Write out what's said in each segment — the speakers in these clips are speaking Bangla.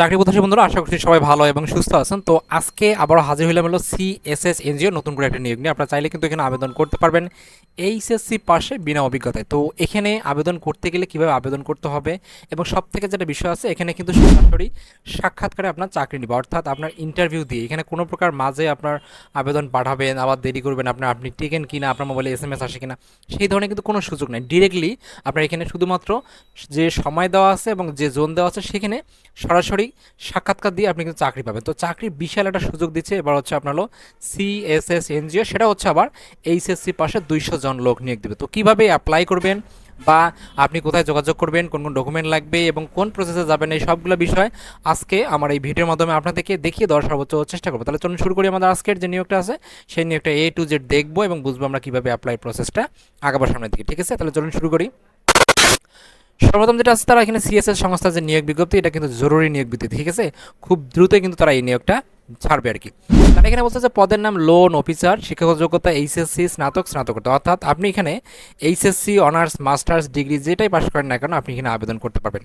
চাকরি প্রত্যাশী বন্ধুরা, আশা করছি সবাই ভালো এবং সুস্থ আছেন। তো আজকে আবারও হাজির হইলাম হলো সিএসএস এনজিও, নতুন করে একটা নিয়োগ নিয়ে। আপনারা চাইলে কিন্তু এখানে আবেদন করতে পারবেন এইচএসসি পাশে বিনা অভিজ্ঞতায়। তো এখানে আবেদন করতে গেলে কীভাবে আবেদন করতে হবে এবং সব থেকে যেটা বিষয় আছে, এখানে কিন্তু সরাসরি সাক্ষাৎকারে আপনার চাকরি নিবে। অর্থাৎ আপনার ইন্টারভিউ দিয়ে এখানে কোনো প্রকার মাঝে আপনার আবেদন পাঠাবেন, আবার দেরি করবেন, আপনার আপনি টিকেন কিনা, আপনার মোবাইলে এস এম এস আসে কিনা, সেই ধরনের কিন্তু কোনো সুযোগ নেই। ডিরেক্টলি আপনার এখানে শুধুমাত্র যে সময় দেওয়া আছে এবং যে জোন দেওয়া আছে, সেখানে সরাসরি সাক্ষাৎকার দিয়ে আপনি কিন্তু চাকরি পাবেন। তো চাকরির বিশাল একটা সুযোগ দিচ্ছে। এবার হচ্ছে আপনার হলো সিএসএস এনজিও, সেটা হচ্ছে আবার এইচএসসি পাশে দুইশো জন লোক নিয়োগ দেবে। তো কীভাবে অ্যাপ্লাই করবেন বা আপনি কোথায় যোগাযোগ করবেন, কোন কোন ডকুমেন্ট লাগবে এবং কোন প্রসেসে যাবেন, এই সবগুলো বিষয় আজকে আমার এই ভিডিওর মাধ্যমে আপনাদেরকে দেখিয়ে দেওয়ার সর্বোচ্চ চেষ্টা করব। তাহলে চলুন শুরু করি আমাদের আজকের যে নিয়োগটা আছে, সেই নিয়োগটা এ টু জেড দেখব এবং বুঝব আমরা কীভাবে অ্যাপ্লাই প্রসেসটা আগাবার সামনের দিকে। ঠিক আছে? তাহলে চলুন শুরু করি। সর্বপ্রথম যেটা আছে, তারা এখানে সিএসএস সংস্থার যে নিয়োগ বিজ্ঞপ্তি, এটা কিন্তু জরুরি নিয়োগ বিজ্ঞপ্তি, ঠিক আছে? খুব দ্রুতই কিন্তু তারা এই নিয়োগটা ছাড়বে আর কি। তারা এখানে বলছে যে পদের নাম লোন অফিসার শিক্ষাগত যোগ্যতা এইচএসসি স্নাতক স্নাতকতা অর্থাৎ আপনি এখানে এইচএসসি অনার্স মাস্টার্স ডিগ্রি যেটাই পাশ করেন না কেন, আপনি এখানে আবেদন করতে পারবেন।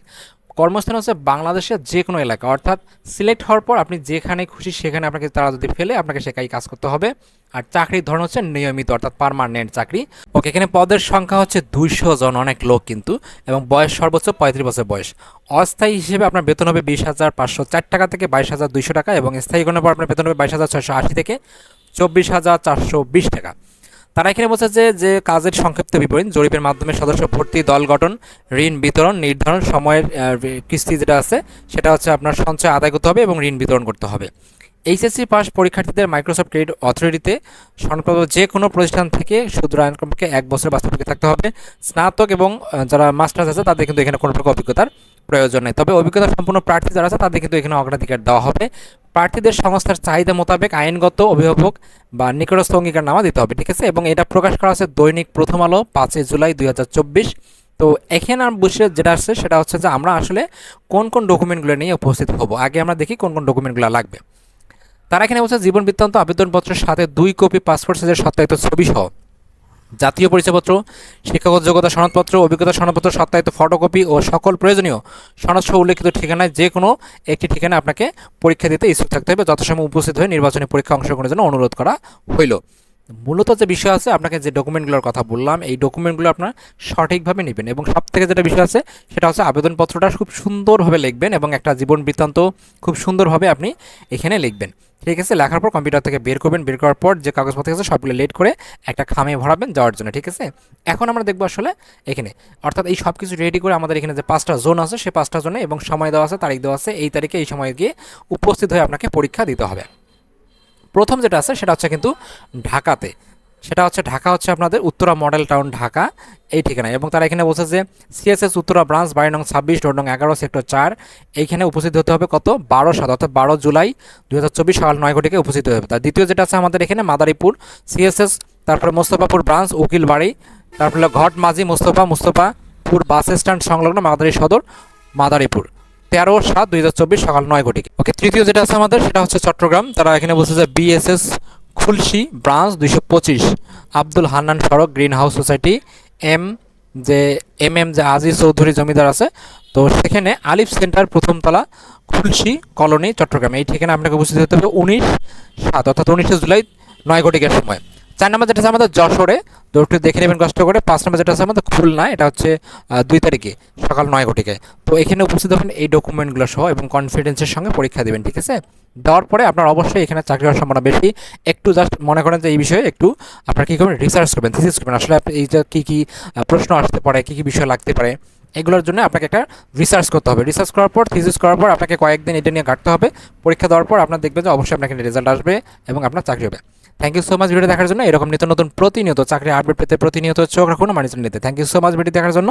কর্মস্থান হচ্ছে বাংলাদেশের যে কোনো এলাকা। অর্থাৎ সিলেক্ট হওয়ার পর আপনি যেখানে খুশি সেখানে আপনাকে তারা যদি ফেলে, আপনাকে সেখানেই কাজ করতে হবে। আর চাকরির ধরন হচ্ছে নিয়মিত, অর্থাৎ পারমানেন্ট চাকরি। ওকে এখানে পদের সংখ্যা হচ্ছে দুইশো জন অনেক লোক কিন্তু, এবং বয়স সর্বোচ্চ পঁয়ত্রিশ বছর বয়স। অস্থায়ী হিসেবে আপনার বেতন হবে বিশ হাজার পাঁচশো চার টাকা থেকে বাইশ হাজার দুইশো টাকা, এবং স্থায়ী গণের পর আপনার বেতন হবে বাইশ হাজার ছয়শো আশি থেকে চব্বিশ হাজার চারশো বিশ টাকা। তারা এখানে বলছে যে যে কাজের সংক্ষিপ্ত বিবরণ, জরিপের মাধ্যমে সদস্য ভর্তি দল গঠন, ঋণ বিতরণ, নির্ধারণ, সময়ের কিস্তি যেটা আছে, সেটা হচ্ছে আপনার সঞ্চয় আদায় করতে হবে এবং ঋণ বিতরণ করতে হবে। এইচএসসি পাস পরীক্ষার্থীদের মাইক্রোসফট ক্রেডিট অথরিটিতে সনদপ্রাপ্ত যে কোনো প্রতিষ্ঠান থেকে শুধু আইনক্রমকে এক বছর বাস্তবিকে থাকতে হবে। স্নাতক এবং যারা মাস্টার্স আছে, তাদের কিন্তু এখানে কোনো প্রকার অভিজ্ঞতার প্রয়োজন নেই। তবে অভিজ্ঞতা সম্পূর্ণ প্রার্থী যারা আছে, তাদের কিন্তু এখানে অগ্রাধিকার দেওয়া হবে। প্রার্থীদের সংস্থার চাহিদা মোতাবেক আইনগত অভিভাবক বা নিকটস্থ অঙ্গীকারনামা দিতে হবে, ঠিক আছে? এবং এটা প্রকাশ করা আছে দৈনিক প্রথম আলো, পাঁচই জুলাই দুই হাজার চব্বিশ। তো এখানে আর বসে যেটা আসছে সেটা হচ্ছে যে আমরা আসলে কোন কোন ডকুমেন্টগুলো নিয়ে উপস্থিত হব, আগে আমরা দেখি কোন কোন ডকুমেন্টগুলো লাগবে। তারা এখানে বলছে, জীবন বৃত্তান্ত, আবেদনপত্রের সাথে দুই কপি, পাসপোর্ট সাইজের সত্যায়িত ছবি সহ জাতীয় পরিচয়পত্র, শিক্ষাগত যোগ্যতা সনদপত্র, অভিজ্ঞতা সনদপত্র, সত্যায়িত ফটোকপি ও সকল প্রয়োজনীয় সনদ সহ উল্লেখিত ঠিকানায় যে কোনো একটি ঠিকানায় আপনাকে পরীক্ষা দিতে ইচ্ছুক থাকতে হবে। যথাসময় উপস্থিত হয়ে নির্বাচনী পরীক্ষা অংশগ্রহণের জন্য অনুরোধ করা হইল। মূলত যে বিষয় আছে, আপনাকে যে ডকুমেন্টগুলোর কথা বললাম, এই ডকুমেন্টগুলো আপনার সঠিকভাবে নেবেন এবং সব থেকে যেটা বিষয় আছে, সেটা হচ্ছে আবেদনপত্রটা খুব সুন্দরভাবে লিখবেন এবং একটা জীবন বৃত্তান্ত খুব সুন্দরভাবে আপনি এখানে লিখবেন। ঠিক আছে? লেখার পর কম্পিউটার থেকে বের করবেন, বের করার পর যে কাগজপত্র আছে, সবগুলো লেট করে একটা খামে ভরাবেন যাওয়ার জন্য। ঠিক আছে? এখন আমরা দেখব আসলে এখানে। অর্থাৎ এই সব কিছু রেডি করে আমাদের এখানে যে পাঁচটা জোন আছে সেই পাঁচটা জোনে এবং সময় দেওয়া আছে, তারিখ দেওয়া আছে, এই তারিখে, এই সময় গিয়ে উপস্থিত হয়ে আপনাকে পরীক্ষা দিতে হবে। প্রথম যেটা আছে সেটা হচ্ছে কিন্তু ঢাকাতে। সেটা হচ্ছে ঢাকা হচ্ছে আপনাদের উত্তরা মডেল টাউন ঢাকা, এই ঠিকানায়। এবং তারা এখানে বলছে যে সিএসএস উত্তরা ব্রাঞ্চ বাড়ি নং ছাব্বিশ ডোর নং এগারো সেক্টর চার, এইখানে উপস্থিত হতে হবে কত? বারো সাত অর্থাৎ বারো জুলাই দু হাজার চব্বিশ সকাল নয় ঘটিকে উপস্থিত হবে। তার দ্বিতীয় যেটা আছে আমাদের এখানে মাদারীপুর সিএসএস তারপরে মোস্তফাপুর ব্রাঞ্চ উকিল বাড়ি তারপরে ঘট মাঝি মোস্তফা, মুস্তফাপুর বাস স্ট্যান্ড সংলগ্ন মাদারী সদর, মাদারীপুর। তেরো সাত দুই হাজার চব্বিশ সকাল নয় ঘটিকে। ওকে তৃতীয় যেটা আছে আমাদের, সেটা হচ্ছে চট্টগ্রাম। তারা এখানে বলছে যে বিএসএস খুলশি ব্রাঞ্চ দুইশো পঁচিশ, আব্দুল হান্নান সড়ক গ্রিন হাউস সোসাইটি, এম যে, এম এম যে আজিজ চৌধুরী জমিদার আছে। তো সেখানে আলিফ সেন্টার প্রথমতলা খুলশি কলোনি, চট্টগ্রাম। এই ঠিকানা আপনাকে উপস্থিত হতে হবে উনিশ সাত, অর্থাৎ উনিশে জুলাই নয় ঘটিকার সময়। চার নম্বর যেটা আছে আমাদের যশোরে, তো একটু দেখে নেবেন কষ্ট করে। পাঁচ নম্বর যেটা আছে আমাদের খুলনা, এটা হচ্ছে দুই তারিখে, সকাল নয় ঘটিকায় তো এখানে উপস্থিত হবেন এই ডকুমেন্টগুলো সহ এবং কনফিডেন্সের সঙ্গে পরীক্ষা দেবেন, ঠিক আছে? দেওয়ার পরে আপনার অবশ্যই এখানে চাকরি হওয়ার সম্ভাবনা বেশি। একটু জাস্ট মনে করেন যে এই বিষয়ে একটু আপনার কী করবেন? রিসার্চ করবেন থিসিস করবেন। আসলে এই যে কী কী প্রশ্ন আসতে পারে, কী কী বিষয় লাগতে পারে এগুলোর জন্য আপনাকে একটা রিসার্চ করতে হবে। রিসার্চ করার পর থিসিস করার পর আপনাকে কয়েকদিন এটা নিয়ে কাটতে হবে। পরীক্ষা দেওয়ার পর আপনার দেখবেন যে অবশ্যই আপনাকে রেজাল্ট আসবে এবং আপনার চাকরি হবে। Thank you so much video দেখার জন্য। এরকম নিত্য নতুন প্রতিনিয়ত চাকরি আপডেট পেতে প্রতিনিয়ত চোখ রাখুন আমার নিতে। Thank you so much video দেখার জন্য।